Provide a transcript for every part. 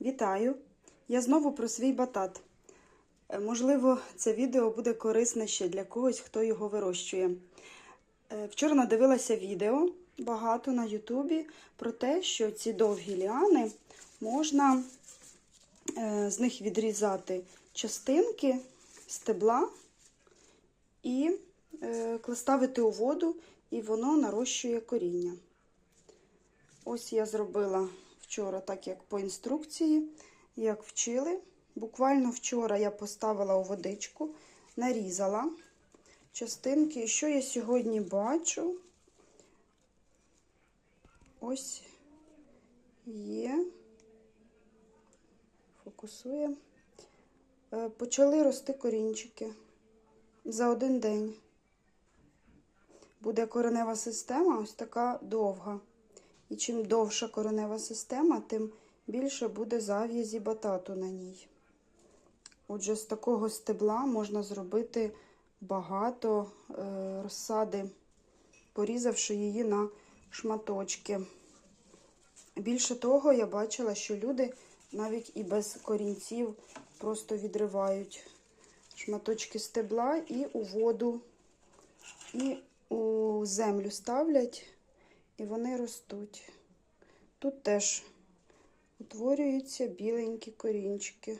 Вітаю! Я знову про свій батат. Е, Можливо, це відео буде корисне ще для когось, хто його вирощує. Е, Вчора надивилася відео багато на Ютубі про те, що ці довгі ліани можна е, з них відрізати частинки стебла і ставити у воду, і воно нарощує коріння. Ось я зробила вчора, так як по інструкції, як вчили. Буквально вчора я поставила у водичку, нарізала частинки. І що я сьогодні бачу? Ось є, фокусує. Е, Почали рости корінчики за один день. Буде коренева система ось така довга. І чим довша коренева система, тим більше буде зав'язі батату на ній. Отже, з такого стебла можна зробити багато е, розсади, порізавши її на шматочки. Більше того, я бачила, що люди навіть і без корінців просто відривають шматочки стебла і у воду, і у землю ставлять, і вони ростуть. Тут теж утворюються біленькі корінчики.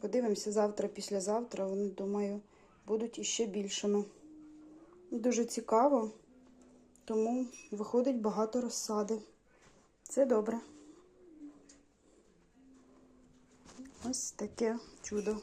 Подивимося завтра, післязавтра, вони, думаю, будуть іще більшими. Дуже цікаво, тому виходить багато розсади. Це добре. Ось таке чудо.